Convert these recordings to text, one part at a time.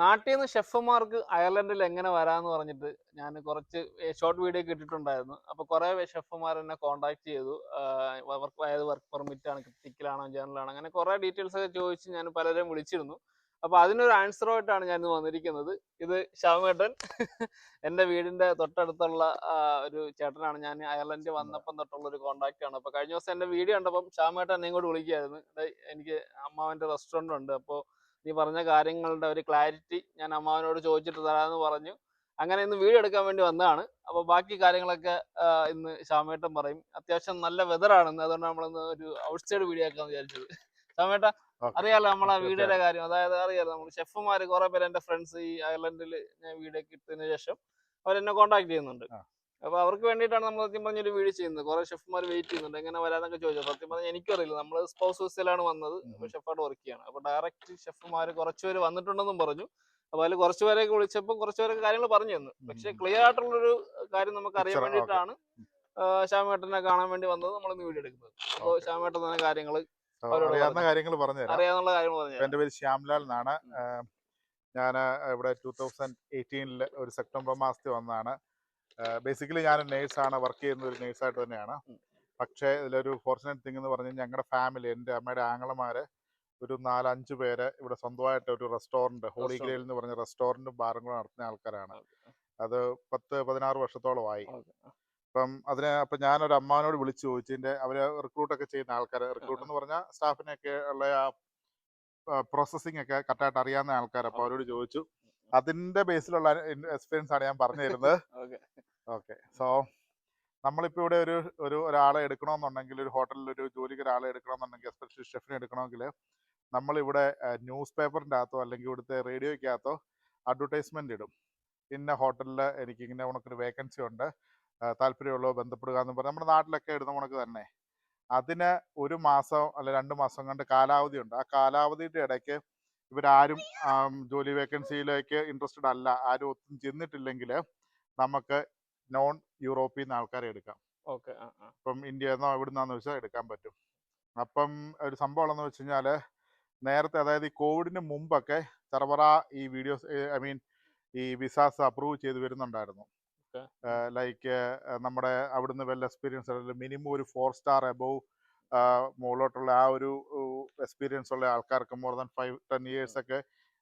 നാട്ടിൽ നിന്ന് ഷെഫുമാർക്ക് അയർലൻഡിൽ എങ്ങനെ വരാന്ന് പറഞ്ഞിട്ട് ഞാൻ കുറച്ച് ഷോർട്ട് വീഡിയോ കിട്ടിയിട്ടുണ്ടായിരുന്നു അപ്പൊ കുറെ ഷെഫുമാർ എന്നെ കോൺടാക്ട് ചെയ്തു. വർക്ക് അതായത് വർക്ക് പെർമിറ്റ് ആണ് ക്രിറ്റിക്കലാണോ ജേണലാണോ അങ്ങനെ കുറെ ഡീറ്റെയിൽസ് ഒക്കെ ചോദിച്ച് ഞാൻ പലരെയും വിളിച്ചിരുന്നു. അപ്പൊ അതിനൊരു ആൻസറുമായിട്ടാണ് ഞാൻ ഇന്ന് വന്നിരിക്കുന്നത്. ഇത് ശ്യാമേട്ടൻ എന്റെ വീടിന്റെ തൊട്ടടുത്തുള്ള ഒരു ചേട്ടനാണ്. ഞാൻ അയർലൻഡിൽ വന്നപ്പം തൊട്ടുള്ള ഒരു കോൺടാക്ട് ആണ്. അപ്പൊ കഴിഞ്ഞ ദിവസം എന്റെ വീഡിയോ കണ്ടപ്പം ശ്യാമേട്ടൻ എന്നെ ഇങ്ങോട്ട് വിളിക്കുകയായിരുന്നു എനിക്ക് അമ്മാവന്റെ റെസ്റ്റോറന്റ് ഉണ്ട്. അപ്പോൾ നീ പറഞ്ഞ കാര്യങ്ങളുടെ ഒരു ക്ലാരിറ്റി ഞാൻ അമ്മാവനോട് ചോദിച്ചിട്ട് തരാമെന്ന് പറഞ്ഞു. അങ്ങനെ ഇന്ന് വീഡിയോ എടുക്കാൻ വേണ്ടി വന്നതാണ്. അപ്പോൾ ബാക്കി കാര്യങ്ങളൊക്കെ ഇന്ന് ശ്യാമേട്ടൻ പറയും. അത്യാവശ്യം നല്ല വെതറാണ് ഇന്ന്. അതുകൊണ്ട് നമ്മളിന്ന് ഒരു ഔട്ട് സൈഡ് വീഡിയോ ആക്കാന്ന് വിചാരിച്ചത്. ശ്യാമേട്ട അറിയാലോ നമ്മളെ വീടിന്റെ വീഡിയോയുടെ കാര്യം. അതായത് അറിയാലോ നമ്മൾ ഷെഫുമാർ കുറെ പേര് എന്റെ ഫ്രണ്ട്സ് ഈ അയർലൻഡിൽ ഞാൻ വീഡിയോ കിട്ടിയതിനു ശേഷം അവരെന്നെ കോൺടാക്ട് ചെയ്യുന്നുണ്ട്. അപ്പൊ അവർക്ക് വേണ്ടിയിട്ടാണ് നമ്മൾ സത്യം പറഞ്ഞ ഒരു വീഡിയോ ചെയ്യുന്നത്. കുറെ ഷെഫ്മാർ വെയിറ്റ് ചെയ്യുന്നുണ്ട്. എങ്ങനെ വരാന്നൊക്കെ ചോദിച്ചു. സത്യം പറഞ്ഞാൽ എനിക്കും അറിയില്ല നമ്മൾ സ്പൗസ് ഹോസ്റ്റലാണ് വന്നത്. ഉം. ഷെഫായിട്ട് വർക്ക് ചെയ്യാണ്. അപ്പൊ ഡയറക്റ്റ് ഷെഫ്മാർ കുറച്ചുപേര് വന്നിട്ടുണ്ടെന്നും പറഞ്ഞു. അപ്പൊ അതിൽ കുറച്ച് പേരെയൊക്കെ വിളിച്ചപ്പോൾ കുറച്ചു പേരൊക്കെ കാര്യങ്ങൾ പറഞ്ഞു തന്നു. പക്ഷെ ക്ലിയർ ആയിട്ടുള്ളൊരു കാര്യം നമുക്ക് അറിയാൻ. വേണ്ടിയിട്ടാണ് ശ്യാമേട്ടനെ കാണാൻ വേണ്ടി വന്നത് നമ്മൾ ഇന്ന് വീഡിയോ എടുക്കുന്നത്. അപ്പോൾ. ശ്യാമേട്ടൻ തന്നെ കാര്യങ്ങൾ അറിയാവുന്ന. കാര്യങ്ങൾ പറഞ്ഞു. അറിയാവുന്ന കാര്യങ്ങൾ പറഞ്ഞു എന്റെ പേര് ശ്യാംലാൽ എന്നാണ്. ഞാൻ ഇവിടെ ടൂ തൗസൻഡ് എയ്റ്റീനിൽ ഒരു സെപ്റ്റംബർ മാസത്തിൽ വന്നതാണ്. ബേസിക്കലി ഞാൻ നേഴ്സാണ് വർക്ക് ചെയ്യുന്ന ഒരു നേഴ്സായിട്ട് തന്നെയാണ്. പക്ഷേ ഇതിലൊരു ഫോർച്ചുനേറ്റ് തിങ് എന്ന് പറഞ്ഞാൽ ഞങ്ങളുടെ ഫാമിലി എന്റെ അമ്മയുടെ ആങ്ങളമാര് ഒരു നാലഞ്ച് പേര് ഇവിടെ സ്വന്തമായിട്ട് ഒരു റെസ്റ്റോറന്റ് ഹോളി ഗ്രേൽ എന്ന് പറഞ്ഞ റെസ്റ്റോറന്റും ബാറും കൂടെ നടത്തുന്ന ആൾക്കാരാണ്. അത് പത്ത് പതിനാറ് വർഷത്തോളമായി. ആയി അപ്പം അതിന് അപ്പം ഞാനൊരു അമ്മാവനോട് വിളിച്ചു ചോദിച്ചതിന്റെ റിക്രൂട്ട് റിക്രൂട്ടൊക്കെ ചെയ്യുന്ന ആൾക്കാർ റിക്രൂട്ട് എന്ന് പറഞ്ഞാൽ സ്റ്റാഫിനെയൊക്കെ ഉള്ള ആ പ്രോസസ്സിംഗ് ഒക്കെ കറക്റ്റായിട്ട് അറിയാവുന്ന ആൾക്കാർ അപ്പോൾ അവരോട് ചോദിച്ചു. അതിന്റെ ബേസിലുള്ള എക്സ്പീരിയൻസ് ആണ് ഞാൻ പറഞ്ഞു തരുന്നത്. ഓക്കെ. സോ നമ്മളിപ്പോൾ ഇവിടെ ഒരു ഒരു ഒരാളെ എടുക്കണമെന്നുണ്ടെങ്കിൽ ഒരു ഹോട്ടലിൽ ഒരു ജോലിക്ക് ഒരാളെ എടുക്കണമെന്നുണ്ടെങ്കിൽ എസ്പെഷ്യലി ഷെഫിനെ എടുക്കണമെങ്കിൽ നമ്മളിവിടെ ന്യൂസ് പേപ്പറിന്റെ അകത്തോ അല്ലെങ്കിൽ ഇവിടുത്തെ റേഡിയോയ്ക്കകത്തോ അഡ്വർടൈസ്മെന്റ് ഇടും. ഇന്ന ഹോട്ടലിൽ എനിക്ക് ഇങ്ങനെ ഉണക്കൊരു വേക്കൻസി ഉണ്ട്. താല്പര്യമുള്ളോ ബന്ധപ്പെടുക എന്ന് പറഞ്ഞാൽ നമ്മുടെ നാട്ടിലൊക്കെ ഇടുന്ന ഉണക്ക് തന്നെ. അതിന് ഒരു മാസം അല്ല രണ്ട് മാസം കണ്ട് കാലാവധി ഉണ്ട്. ആ കാലാവധിയുടെ ഇടയ്ക്ക് ഇവരാരും ജോലി വേക്കൻസിയിലേക്ക് ഇൻട്രസ്റ്റഡ് അല്ല. ആരും ഒത്തും ചെന്നിട്ടില്ലെങ്കിൽ നമുക്ക് നോൺ യൂറോപ്പിൽ നിന്ന് ആൾക്കാരെ എടുക്കാം. ഓക്കെ. ഇപ്പം ഇന്ത്യ എന്നോ എവിടെ നിന്നാന്ന് വെച്ചാൽ എടുക്കാൻ പറ്റും. അപ്പം ഒരു സംഭവം എന്ന് വെച്ച് കഴിഞ്ഞാൽ നേരത്തെ അതായത് ഈ കോവിഡിന് മുമ്പൊക്കെ ചെറുപറ ഈ വീഡിയോസ് ഐ മീൻ ഈ വിസാസ് അപ്രൂവ് ചെയ്ത് വരുന്നുണ്ടായിരുന്നു. ലൈക്ക് നമ്മുടെ അവിടുന്ന് വെൽ എക്സ്പീരിയൻസ് മിനിമം ഒരു ഫോർ സ്റ്റാർ എബോവ് മുകളിലോട്ടുള്ള ആ ഒരു എക്സ്പീരിയൻസ് ഉള്ള ആൾക്കാർക്ക് more than five ten years ഒക്കെ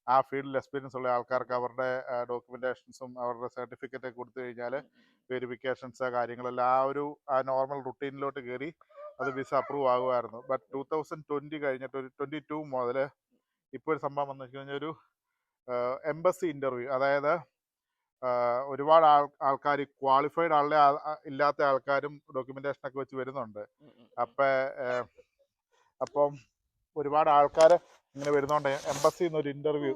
ആ ഫീൽഡിൽ എക്സ്പീരിയൻസ് ഉള്ള ആൾക്കാർക്ക് അവരുടെ ഡോക്യുമെന്റേഷൻസും അവരുടെ സർട്ടിഫിക്കറ്റ് ഒക്കെ കൊടുത്തു കഴിഞ്ഞാൽ വെരിഫിക്കേഷൻസ് കാര്യങ്ങളെല്ലാം ആ ഒരു ആ നോർമൽ റുട്ടീനിലോട്ട് കയറി അത് വിസ അപ്രൂവ് ആകുമായിരുന്നു. ബട്ട് ടൂ തൗസൻഡ് ട്വന്റി കഴിഞ്ഞിട്ട് ഒരു ട്വന്റി ടു മുതൽ ഇപ്പോൾ ഒരു സംഭവം വന്നു വെച്ച് കഴിഞ്ഞാൽ ഒരു എംബസി ഇന്റർവ്യൂ അതായത് ഒരുപാട് ആൾ ആൾക്കാർ ക്വാളിഫൈഡ് ആളുടെ ഇല്ലാത്ത ആൾക്കാരും ഡോക്യുമെന്റേഷൻ ഒക്കെ വെച്ച് വരുന്നുണ്ട്. അപ്പൊ അപ്പം ഒരുപാട് ആൾക്കാർ ഇങ്ങനെ വരുന്നുണ്ട് നിന്ന് ഒരു ഇന്റർവ്യൂ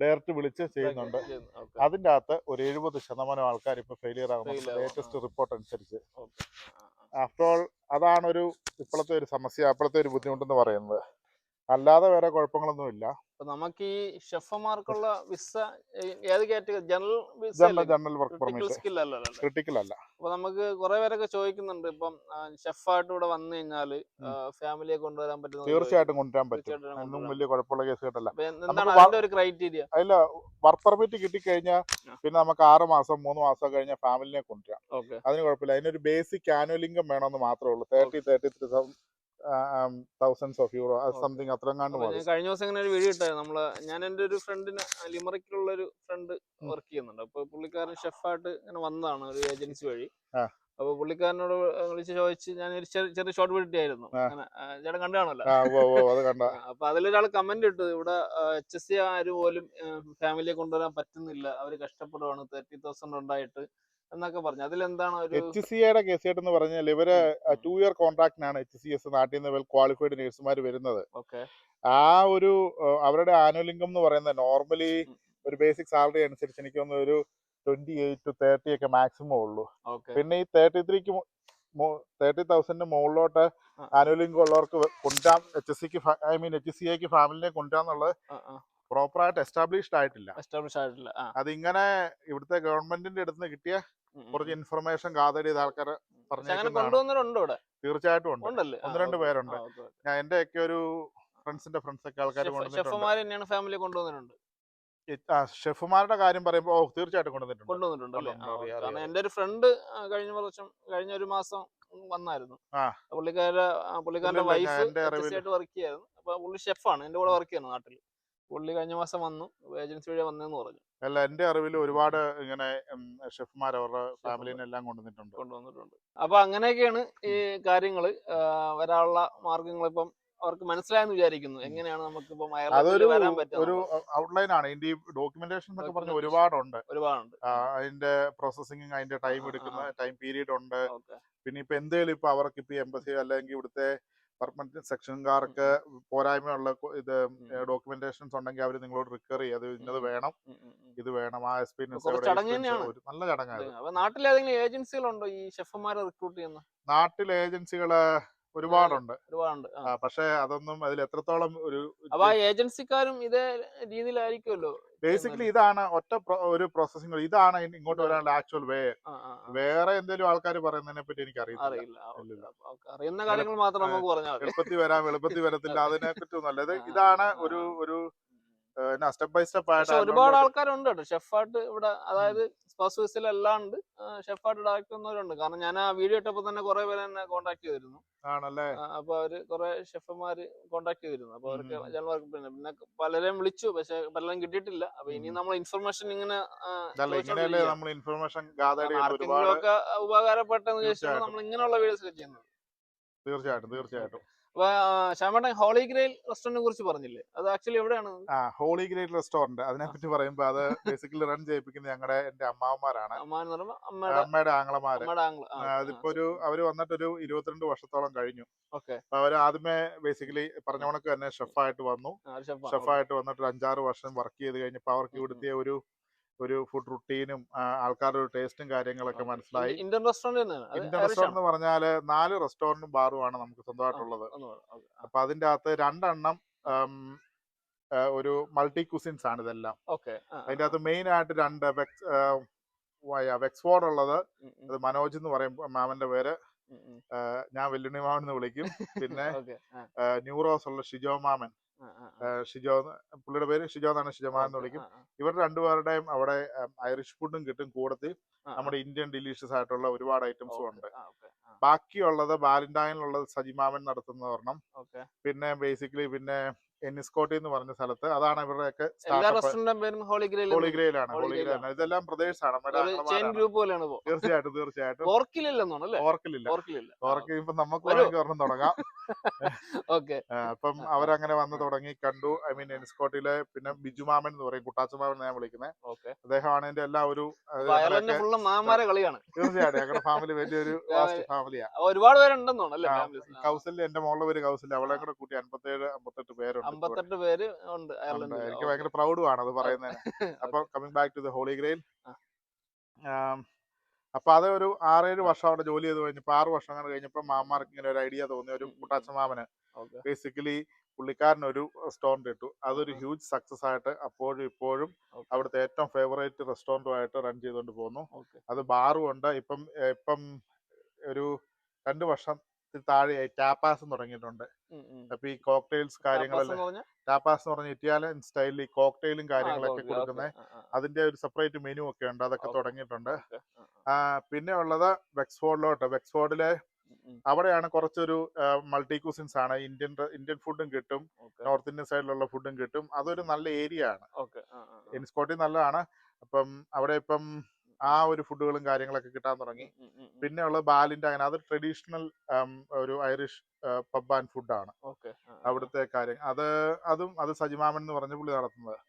ഡയറക്റ്റ് വിളിച്ച് ചെയ്യുന്നുണ്ട്. അതിന്റെ അതിന്റെ അകത്ത് ഒരു എഴുപത് ശതമാനം ആൾക്കാർ ഇപ്പൊ ഫെയിലിയർ ആകുന്നുണ്ട് ആകുന്നു ലേറ്റസ്റ്റ് റിപ്പോർട്ട് അനുസരിച്ച്. ആഫ്റ്റർ ഓൾ അതാണ് ഒരു ഇപ്പോഴത്തെ ഒരു സമസ്യ അപ്പോഴത്തെ ഒരു ബുദ്ധിമുട്ടെന്ന് പറയുന്നത്. അല്ലാതെ വേറെ കുഴപ്പങ്ങളൊന്നും ഇല്ല. നമുക്ക് ഈ ഷെഫർമാർക്കുള്ള വിസ ഏത് category general visa general general work permit. Critical അല്ല. അപ്പൊ നമുക്ക് കുറെ പേരൊക്കെ ചോദിക്കുന്നുണ്ട്. ഇപ്പം ഷെഫായിട്ട് ഇവിടെ വന്നു കഴിഞ്ഞാൽ ഫാമിലിയെ കൊണ്ടുവരാൻ പറ്റും. തീർച്ചയായിട്ടും കൊണ്ടുവരാൻ പറ്റും. ഒന്നും വലിയ കുഴപ്പമുള്ള കേസ് കേട്ടല്ല എന്താണ് ഒരു ക്രൈറ്റീരിയ? അതില്ല വർക്ക് പെർമിറ്റ് കിട്ടിക്കഴിഞ്ഞാൽ. പിന്നെ നമുക്ക് ആറ് മാസം മൂന്ന് മാസം കഴിഞ്ഞാൽ ഫാമിലിനെ കൊണ്ടുവരാം. അതിന് കുഴപ്പമില്ല. അതിനൊരു ബേസിക് ആനുവൽ ഇൻകം വേണമെന്ന് മാത്രമേ ഉള്ളൂ. Thirty thirty three thousands of euro. Something അത്ര കണ്ട് അപ്പൊ ഞാൻ കഴിഞ്ഞ ദിവസം ഇങ്ങനെ ഒരു വീഡിയോ ഇട്ടായിരുന്നു. നമ്മൾ ഞാൻ എന്റെ ഒരു ഫ്രണ്ടിന് ലിമറിക്കുള്ള ഒരു ഫ്രണ്ട് വർക്ക് ചെയ്യുന്നുണ്ട്. അപ്പൊ പുള്ളിക്കാരൻ ഷെഫായിട്ട് ഇങ്ങനെ വന്നതാണ് ഒരു ഏജൻസി വഴി. അപ്പൊ പുള്ളിക്കാരനോട് വിളിച്ച് ചോദിച്ച് ഞാൻ ഒരു ചെറിയ ചെറിയ ഷോർട്ട് വീഡിയോ ആയിരുന്നു ചേട്ടൻ കണ്ടാണല്ലോ അപ്പൊ അതിലൊരാൾ കമന്റ് ഇട്ടു. ഇവിടെ എച്ച് എസ് സി ആര് പോലും ഫാമിലിയെ കൊണ്ടുവരാൻ പറ്റുന്നില്ല. അവർ കഷ്ടപ്പെടുവാണ്. തേർട്ടി തൗസൻഡ് ഉണ്ടായിട്ട്. എന്നൊക്കെ പറഞ്ഞു. അതിലെന്താണ് ഒരു എച്ച് സി എയുടെ കേസ് എന്ന് പറഞ്ഞാൽ ഇവർ. ടു ഇയർ കോൺട്രാക്ടിനാണ് എച്ച് സി എസ് നാട്ടിൽ നിന്ന് വെൽ ക്വാളിഫൈഡ് നഴ്സുമാർ വരുന്നത്. ഓക്കെ. ആ ഒരു അവരുടെ ആനുവൽ ഇൻകം എന്ന് പറയുന്നത് നോർമലി ഒരു ബേസിക് സാലറി അനുസരിച്ച് എനിക്ക് തോന്നുന്നു ഒരു ട്വന്റി എയ്റ്റ് ടു തേർട്ടി ഒക്കെ മാക്സിമം ഉള്ളൂ. പിന്നെ ഈ തേർട്ടി ത്രീക്ക് തേർട്ടി തൗസൻഡിന് മുകളിലോട്ട്. ആനുവൽ ഇൻകം ഉള്ളവർക്ക് വെ- എച്ച് എസ് സിക്ക് ഐ മീൻ എച്ച് സി ഐക്ക് ഫാമിലിനെ കൊണ്ടുവരാന്നുള്ളത് പ്രോപ്പറായിട്ട് എസ്റ്റാബ്ലിഷ്ഡ് ആയിട്ടില്ല. എസ്റ്റാബ്ലിഷ് ആയിട്ടില്ല. അത് അതിങ്ങനെ ഇവിടുത്തെ ഗവൺമെന്റിന്റെ അടുത്ത് നിന്ന് കിട്ടിയ കുറച്ച് ഇൻഫർമേഷൻ ഗാദർ ചെയ്ത കൊണ്ടുവന്നവരുണ്ട് ഇവിടെ. തീർച്ചയായിട്ടും ഉണ്ട്. ഒന്ന് രണ്ട് പേരുണ്ട്. ഞാൻ എന്റെ ഒക്കെ ഒരു ഫ്രണ്ട്സിന്റെ ഫ്രണ്ട്സ് ഒക്കെ ആൾക്കാർ കൊണ്ടുവന്നിട്ടുണ്ട്. ഫാമിലി കൊണ്ടുവന്നിട്ടുണ്ട്. ഷെഫുമാരുടെ കാര്യം പറയുമ്പോൾ തീർച്ചയായിട്ടും കൊണ്ടുവന്നിട്ടുണ്ട്. കൊണ്ടുവന്നിട്ടുണ്ട് കാരണം. എന്റെ ഒരു ഫ്രണ്ട് കഴിഞ്ഞ വർഷം കഴിഞ്ഞ ഒരു മാസം വന്നായിരുന്നു. പുള്ളിക്കാരുടെ ആ, പുള്ളിക്കാരന്റെ വൈഫ് വർക്ക് ചെയ്യായിരുന്നു. അപ്പൊ പുള്ളി ഷെഫാണ് എന്റെ കൂടെ വർക്ക് ചെയ്യുന്നു നാട്ടിൽ പുള്ളി കഴിഞ്ഞ മാസം വന്നു ഏജൻസി വഴി വന്നെന്ന് പറഞ്ഞു. അല്ല എന്റെ അറിവിൽ ഒരുപാട് ഇങ്ങനെ ഷെഫ്മാർ അവരുടെ ഫാമിലിനെ എല്ലാം കൊണ്ടുവന്നിട്ടുണ്ട്. കൊണ്ടുവന്നിട്ടുണ്ട്. അപ്പൊ അങ്ങനെയൊക്കെയാണ് ഈ കാര്യങ്ങൾ വരാനുള്ള മാർഗങ്ങൾ ഇപ്പം അവർക്ക് മനസ്സിലായെന്ന് വിചാരിക്കുന്നു. എങ്ങനെയാണ് നമുക്ക് ഇപ്പം അതൊരു ഒരു ഔട്ട്ലൈൻ ആണ് ഇതിന്റെ ഡോക്യുമെന്റേഷൻ എന്നൊക്കെ പറഞ്ഞ. ഒരുപാടുണ്ട്. ഒരുപാടുണ്ട്. അതിന്റെ പ്രോസസ്സിംഗ് അതിന്റെ ടൈം എടുക്കുന്ന ടൈം പീരീഡ് ഉണ്ട് പിന്നെ ഇപ്പൊ എന്തെങ്കിലും ഇപ്പൊ അവർക്ക് ഇപ്പൊ എംബസി അല്ലെങ്കിൽ ഇവിടുത്തെ പെർമനന്റ് സെക്ഷൻകാർക്ക് പോരായ്മയുള്ള ഉള്ള ഇത് ഡോക്യുമെന്റേഷൻസ് ഉണ്ടെങ്കിൽ അവർ നിങ്ങളോട് റിക്കർ ചെയ്യും അത് ഇന്നത് വേണം. ഇത് വേണം. ആ എക്സ്പീരിയൻസ് നല്ല ചടങ്ങാണ് അപ്പൊ നാട്ടിൽ ഏതെങ്കിലും ഏജൻസികളുണ്ടോ ഈ ഷെഫ്മാരെ റിക്രൂട്ട് ചെയ്യുന്ന? നാട്ടിൽ ഏജൻസികൾ ഒരുപാടുണ്ട്. ഒരുപാടുണ്ട്. പക്ഷെ അതൊന്നും അതിൽ എത്രത്തോളം ഒരു അപ്പൊ ഏജൻസിക്കാരും ഇതേ രീതിയിലായിരിക്കുമല്ലോ ബേസിക്കലി ഇതാണ് ഒറ്റ ഒരു പ്രോസസ്സിംഗ് ഇതാണ് ഇങ്ങോട്ട് വരാനുള്ള ആക്ച്വൽ വേ. വേറെ എന്തെങ്കിലും ആൾക്കാർ പറയുന്നതിനെ പറ്റി എനിക്ക് അറിയില്ല. അറിയുന്ന കാര്യങ്ങൾ മാത്രം നമുക്ക് പറഞ്ഞാൽ എളുപ്പത്തിൽ വരാം എളുപ്പത്തിൽ വരത്തില്ല അതിനെ പറ്റി ആ, ഇതാണ് ഒരു ഒരു സ്റ്റെപ്പ് ബൈ സ്റ്റെപ്പ് ആയിട്ട് ഒരുപാട് ആൾക്കാരുണ്ട് കേട്ടോ. ഷെഫായിട്ട് ഇവിടെ അതായത് അല്ലാണ്ട് ഷെഫായിട്ട് ഡയറക്റ്റ് ചെയ്യുന്നവരുണ്ട് കാരണം ഞാൻ ആ വീഡിയോ ഇട്ടപ്പോ തന്നെ കുറെ പേര് എന്നെ കോൺടാക്ട് ചെയ്തിരുന്നു. ആണല്ലേ? അപ്പൊ അവർ കുറെ ഷെഫുമാര് കോൺടാക്ട് ചെയ്തിരുന്നു. അപ്പൊ അവർക്ക്. ജനറൽ വർക്ക് പിന്നെ പിന്നെ പലരെയും വിളിച്ചു. പക്ഷെ പലരും കിട്ടിയിട്ടില്ല. അപ്പൊ ഇനി നമ്മൾ ഇൻഫർമേഷൻ ഇങ്ങനെ നമ്മൾ ഇൻഫർമേഷൻ ഉപകാരപ്പെട്ടെന്ന് ചോദിച്ചാൽ നമ്മൾ ഇങ്ങനെയുള്ള വീഡിയോസ് ചെയ്യുന്നത്. തീർച്ചയായിട്ടും തീർച്ചയായിട്ടും. അപ്പൊ ശ്യാമേട്ടൻ ഹോളി ഗ്രേൽ റെസ്റ്റോറന്റിനെ കുറിച്ച് പറഞ്ഞില്ലേ? അത് ആക്ച്വലി എവിടെയാണ്? ആ ഹോളി ഗ്രേറ്റ് റെസ്റ്റോറന്റ് അതിനെ പറ്റി പറയുമ്പോൾ അത് ബേസിക്കലി റൺ ചെയ്യിപ്പിക്കുന്നത് ഞങ്ങളുടെ എന്റെ അമ്മാവന്മാരാണ്. പറയുമ്പോ അമ്മയുടെ ആങ്ങളമാര്. അതിപ്പോ ഒരു അവർ വന്നിട്ടൊരു ഇരുപത്തിരണ്ട് വർഷത്തോളം കഴിഞ്ഞു. ഓക്കെ. അപ്പൊ അവർ ആദ്യമേ ബേസിക്കലി പറഞ്ഞ കണക്ക് തന്നെ ഷെഫായിട്ട് വന്നു. ഷെഫായിട്ട് വന്നിട്ട് ഒരു അഞ്ചാറ് വർഷം വർക്ക് ചെയ്ത് കഴിഞ്ഞപ്പോ അവർക്ക്. ഇവിടുത്തെ ഒരു ഒരു ഫുഡ് റുട്ടീനും ആൾക്കാരുടെ ഒരു ടേസ്റ്റും കാര്യങ്ങളൊക്കെ മനസ്സിലായി. ഇന്ത്യൻ റെസ്റ്റോറന്റ് ഇന്ത്യൻ റെസ്റ്റോറന്റ് എന്ന് പറഞ്ഞാൽ നാല് റെസ്റ്റോറന്റും ബാറുമാണ് നമുക്ക് സ്വന്തമായിട്ടുള്ളത്. അപ്പൊ അതിന്റെ അകത്ത് രണ്ടെണ്ണം ഒരു മൾട്ടി കുസിൻസ് ആണ് ഇതെല്ലാം. അതിന്റെ അകത്ത് മെയിൻ ആയിട്ട് രണ്ട് വെക്സ് വെക്സ്ഫോർഡ് ഉള്ളത്. അത് മനോജ് എന്ന് പറയും മാമന്റെ പേര്. ഞാൻ വെല്ലുണ്ണി മാമൻ എന്ന് വിളിക്കും. പിന്നെ ന്യൂറോസ് ഉള്ള ഷിജോ മാമൻ. ഷിജോ പുള്ളിയുടെ പേര് ഷിജോ എന്നാണ് ഷിജോമാൻ എന്ന് വിളിക്കും. ഇവർ രണ്ടുപേരുടെയും അവിടെ ഐറിഷ് ഫുഡും കിട്ടും കൂടത്തിൽ. നമ്മുടെ ഇന്ത്യൻ ഡിലീഷ്യസ് ആയിട്ടുള്ള ഒരുപാട് ഐറ്റംസും ഉണ്ട്. ബാക്കിയുള്ളത് ബാലന്റൈനിലുള്ളത് സജിമാമൻ നടത്തുന്ന ഒരെണ്ണം. പിന്നെ ബേസിക്കലി പിന്നെ എന്നിസ്കോട്ടി എന്ന് പറഞ്ഞ സ്ഥലത്ത് അതാണ് ഇവരുടെയൊക്കെ ഹോളിഗ്രയിലാണ് ഹോളിഗ്രയിലാണ് ഇതെല്ലാം പ്രദേശമാണ് തീർച്ചയായിട്ടും തീർച്ചയായിട്ടും. ഓർക്കിലില്ല. ഓർക്കിലില്ല. ഇപ്പൊ നമുക്ക്. വേണമെങ്കിൽ ഒരെണ്ണം തുടങ്ങാം. ഓക്കെ. അപ്പം അവരങ്ങനെ വന്ന് തുടങ്ങി കണ്ടു. ഐ മീൻ എൻസ്കോട്ടിലെ പിന്നെ ബിജു മാമൻ എന്ന് പറയും കുട്ടാച്ചമാമൻ മാമൻ ഞാൻ വിളിക്കുന്നത് അദ്ദേഹമാണ് എന്റെ എല്ലാ ഒരു കളിയാണ്. തീർച്ചയായിട്ടും ഞങ്ങളുടെ ഫാമിലി വലിയൊരു ഫാമിലിയാ ഒരുപാട് പേരുണ്ടെന്നാണ്. കൗസല്യ എന്റെ മോളുടെ പേര് കൗസല്യ. അവളെ കൂടെ കൂട്ടി അമ്പത്തേഴ് അമ്പത്തെട്ട് പേരുണ്ട്. അമ്പത്തെട്ട് പേര് ഉണ്ട് അയർലൻഡ് എനിക്ക് ഭയങ്കര പ്രൗഡുമാണ് അത് പറയുന്നതിന്. അപ്പൊ coming back to the holy grail. അപ്പൊ അത് ഒരു ആറേഴ് വർഷം അവിടെ ജോലി ചെയ്ത് കഴിഞ്ഞപ്പോ ആറ് വർഷം അങ്ങനെ കഴിഞ്ഞപ്പോ മാമാർക്ക് ഇങ്ങനെ ഒരു ഐഡിയ തോന്നി. ഒരു കുട്ടാച്ച മാമന് ബേസിക്കലി പുള്ളിക്കാരൻ ഒരു റെസ്റ്റോറന്റ് ഇട്ടു. അതൊരു ഹ്യൂജ് സക്സസ് ആയിട്ട് അപ്പോഴും ഇപ്പോഴും അവിടുത്തെ ഏറ്റവും ഫേവറേറ്റ് റെസ്റ്റോറന്റുമായിട്ട് റൺ ചെയ്തുകൊണ്ട് പോകുന്നു. അത് ബാറും ഉണ്ട്. ഇപ്പം ഇപ്പം ഒരു രണ്ട് വർഷത്തിൽ താഴെയായി ടാപ്പാസ് തുടങ്ങിയിട്ടുണ്ട്. അപ്പൊ ഈ കോക്ടെയിൽസ് കാര്യങ്ങളെല്ലാം ടാപ്പാസ് എന്ന് പറഞ്ഞ ഇറ്റാലിയൻ സ്റ്റൈലിൽ ഈ കോക്ടെയിലും കാര്യങ്ങളൊക്കെ കൊടുക്കുന്നത് അതിന്റെ ഒരു സെപ്പറേറ്റ് മെനു ഒക്കെ ഉണ്ട്. അതൊക്കെ. തുടങ്ങിയിട്ടുണ്ട്. പിന്നെ ഉള്ളത് വെക്സ്ഫോർഡിലോട്ട് വെക്സ്ഫോർഡിലെ അവിടെയാണ് കുറച്ചൊരു മൾട്ടി കുസിൻസ് ആണ്. ഇന്ത്യൻ ഇന്ത്യൻ ഫുഡും കിട്ടും. നോർത്ത് ഇന്ത്യൻ സൈഡിലുള്ള ഫുഡും കിട്ടും. അതൊരു നല്ല ഏരിയ ആണ്. എൻസ്കോട്ടി നല്ലതാണ്. അപ്പം അവിടെ ഇപ്പം ആ ഒരു ഫുഡുകളും കാര്യങ്ങളൊക്കെ കിട്ടാൻ തുടങ്ങി. പിന്നെ ഉള്ളത് ബാലിന്റെ അങ്ങനെ അത് ട്രഡീഷണൽ ഒരു ഐറിഷ് പബ് ആൻഡ് ഫുഡാണ്. ഓക്കെ. അവിടുത്തെ കാര്യം. അത് അതും അത് സജിമാമൻ എന്ന് പറഞ്ഞ പുള്ളി നടത്തുന്നത്.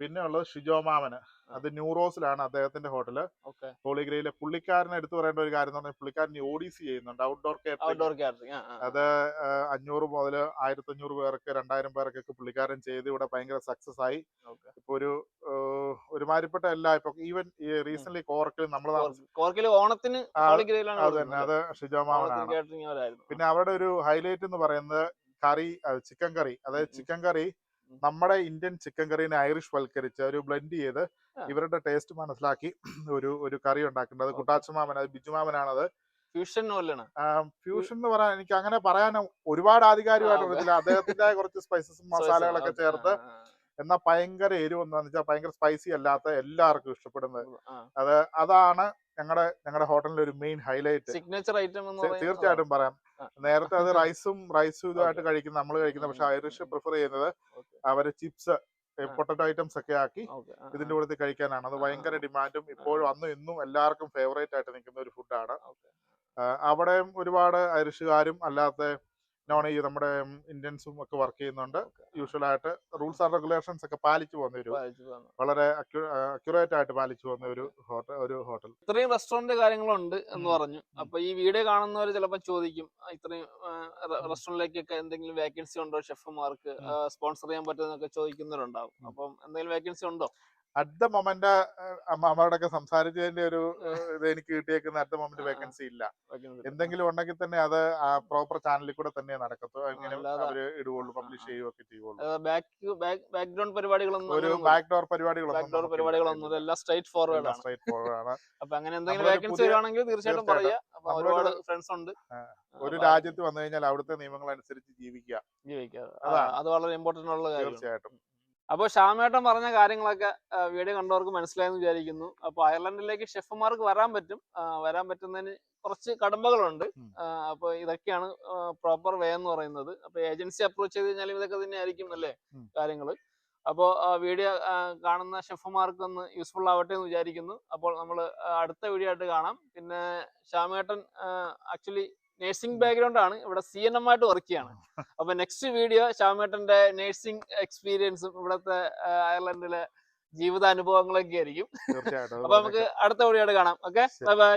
പിന്നെ ഉള്ളത് ഷിജോ മാമന്. അത് ന്യൂറോസിലാണ് അദ്ദേഹത്തിന്റെ ഹോട്ടൽ. ഹോളിഗ്രയിലെ പുള്ളിക്കാരനെ എടുത്തു പറയേണ്ട ഒരു കാര്യം എന്ന് പറഞ്ഞാൽ പുള്ളിക്കാരൻ ഓഡിസി ചെയ്യുന്നുണ്ട്. Outdoor outdoor catering. അത് അഞ്ഞൂറ് മുതൽ ആയിരത്തി അഞ്ഞൂറ് പേർക്ക് രണ്ടായിരം പേർക്കൊക്കെ പുള്ളിക്കാരൻ ചെയ്ത് ഇവിടെ ഭയങ്കര സക്സസ് ആയി. ഇപ്പൊ ഒരു ഒരുമാതിരിപ്പെട്ട എല്ലാ ഇപ്പൊ ഈവൻ റീസെന്റ് കോർക്കിൽ നമ്മൾ കോർക്കിൽ. ഓണത്തിന് അത് തന്നെ. അത് ഷിജോ മാമനാണ്. പിന്നെ അവരുടെ ഒരു ഹൈലൈറ്റ് എന്ന് പറയുന്നത് കറി ചിക്കൻ കറി അതായത് ചിക്കൻ കറി നമ്മുടെ ഇന്ത്യൻ ചിക്കൻ കറീനെ ഐറിഷ് വൽക്കരിച്ച് ഒരു ബ്ലെൻഡ് ചെയ്ത്. ഇവരുടെ ടേസ്റ്റ് മനസ്സിലാക്കി ഒരു ഒരു കറി ഉണ്ടാക്കുന്നത്. അത്. കുട്ടാച്ചമാമൻ അത് ബിജുമാമനാണത് ഫ്യൂഷൻ പോലെയാണ്. ഫ്യൂഷൻ എന്ന് പറയാൻ എനിക്ക് അങ്ങനെ പറയാൻ ഒരുപാട് ആധികാരികമായിട്ട്. അറിയത്തില്ല അദ്ദേഹത്തിന്റെ കുറച്ച് സ്പൈസസും മസാലകളൊക്കെ ചേർത്ത് എന്നാൽ ഭയങ്കര എരിവ് എന്താന്ന് വെച്ചാൽ ഭയങ്കര സ്പൈസി അല്ലാത്ത എല്ലാവർക്കും ഇഷ്ടപ്പെടുന്നത്. അത് അതാണ് ഞങ്ങളുടെ ഞങ്ങളുടെ ഹോട്ടലിലെ ഒരു മെയിൻ ഹൈലൈറ്റ് സിഗ്നേച്ചർ ഐറ്റം എന്ന് തീർച്ചയായിട്ടും പറയാം. നേരത്തെ അത് റൈസും റൈസും ഇതുമായിട്ട്. കഴിക്കുന്ന നമ്മൾ കഴിക്കുന്ന പക്ഷെ ഐറിഷ് പ്രിഫർ ചെയ്യുന്നത് അവർ ചിപ്സ് പൊട്ടറ്റോ ഐറ്റംസ് ഒക്കെ ആക്കി ഇതിന്റെ കൂടെ കഴിക്കാനാണ്. അത് ഭയങ്കര ഡിമാൻഡും ഇപ്പോഴും അന്നും ഇന്നും എല്ലാവർക്കും ഫേവറേറ്റ് ആയിട്ട് നിൽക്കുന്ന ഒരു ഫുഡാണ്. അവിടെയും ഒരുപാട് ഐറിഷുകാരും അല്ലാത്ത നോൺ ഈ നമ്മുടെ ഇന്ത്യൻസും ഒക്കെ വർക്ക് ചെയ്യുന്നുണ്ട്. യൂഷ്വൽ ആയിട്ട് റൂൾസ് ആൻഡ് റെഗുലേഷൻസ് ഒക്കെ പാലിച്ചു പോകുന്ന ഒരു വളരെ അക്യുറേറ്റ് ആയിട്ട് പാലിച്ചു പോകുന്ന ഒരു ഹോട്ടൽ ഒരു ഹോട്ടൽ. ഇത്രയും റെസ്റ്റോറന്റ് കാര്യങ്ങളുണ്ട് എന്ന് പറഞ്ഞു. അപ്പൊ ഈ വീഡിയോ കാണുന്നവർ ചിലപ്പോൾ ചോദിക്കും ഇത്രയും റെസ്റ്റോറന്റിലേക്കൊക്കെ എന്തെങ്കിലും വേക്കൻസി ഉണ്ടോ? ഷെഫുമാർക്ക് സ്പോൺസർ ചെയ്യാൻ പറ്റുമെന്നൊക്കെ ചോദിക്കുന്നവരുണ്ടാവും. അപ്പം എന്തെങ്കിലും വേക്കൻസി ഉണ്ടോ? അറ്റ് ദ മൊമെന്റ് അമ്മമാരുടെ ഒക്കെ സംസാരിച്ചതിന്റെ ഒരു ഇത് എനിക്ക് കിട്ടിയേക്കുന്ന അറ്റ് ദ മൊമെന്റ്. വേക്കൻസി ഇല്ല. എന്തെങ്കിലും ഉണ്ടെങ്കിൽ തന്നെ അത് ആ പ്രോപ്പർ ചാനലിൽ കൂടെ തന്നെ നടക്കത്തു. അങ്ങനെ അല്ലാതെ- അവർ ഇടുകയുള്ളൂ ആ, പബ്ലിഷ്. ചെയ്യുകയൊക്കെ ചെയ്യുള്ളൂ ബാക്ക് ബാക്ക്ഗ്രൗണ്ട് പരിപാടികളൊന്നും ഒരു പരിപാടികളൊന്നും പരിപാടികളൊന്നും എല്ലാം സ്ട്രൈറ്റ് ഫോർവേഡ് സ്ട്രൈറ്റ് ഫോർവേഡ് ആണ്. അപ്പൊ അങ്ങനെ എന്തെങ്കിലും വേക്കൻസി വരുവാണെങ്കിൽ തീർച്ചയായിട്ടും ഒരുപാട് ഫ്രണ്ട്സ് ഉണ്ട്. ഒരു രാജ്യത്ത് വന്നു കഴിഞ്ഞാൽ അവിടുത്തെ നിയമങ്ങൾ അനുസരിച്ച് ജീവിക്കുക. ജീവിക്കാം അതാണ്. അത് വളരെ ഇമ്പോർട്ടന്റ് ഉള്ള കാര്യമാണ്. തീർച്ചയായിട്ടും. അപ്പോൾ ശ്യാമേട്ടൻ പറഞ്ഞ കാര്യങ്ങളൊക്കെ വീഡിയോ കണ്ടവർക്ക് മനസ്സിലായെന്ന് വിചാരിക്കുന്നു. അപ്പോൾ അയർലൻഡിലേക്ക് ഷെഫുമാർക്ക് വരാൻ പറ്റും. വരാൻ പറ്റുന്നതിന് കുറച്ച് കടമ്പകളുണ്ട്. അപ്പോൾ ഇതൊക്കെയാണ് പ്രോപ്പർ വേ എന്ന് പറയുന്നത്. അപ്പോൾ ഏജൻസി അപ്രോച്ച് ചെയ്ത് കഴിഞ്ഞാൽ ഇതൊക്കെ തന്നെ ആയിരിക്കും അല്ലേ കാര്യങ്ങൾ അപ്പോൾ വീഡിയോ കാണുന്ന ഷെഫുമാർക്ക് ഒന്ന് യൂസ്ഫുൾ ആവട്ടെ എന്ന് വിചാരിക്കുന്നു. അപ്പോൾ നമ്മൾ അടുത്ത വീഡിയോ ആയിട്ട് കാണാം. പിന്നെ ശ്യാമേട്ടൻ ആക്ച്വലി നേഴ്സിംഗ് ബാക്ക്ഗ്രൗണ്ട് ആണ്. ഇവിടെ സി എൻ എം ആയിട്ട് വർക്ക് ചെയ്യാണ്. അപ്പൊ നെക്സ്റ്റ് വീഡിയോ ശ്യാമേട്ടന്റെ നേഴ്സിംഗ് എക്സ്പീരിയൻസും ഇവിടുത്തെ അയർലൻഡിലെ ജീവിതാനുഭവങ്ങളൊക്കെ ആയിരിക്കും. അപ്പൊ നമുക്ക് അടുത്ത വീഡിയോ കാണാം. Okay bye bye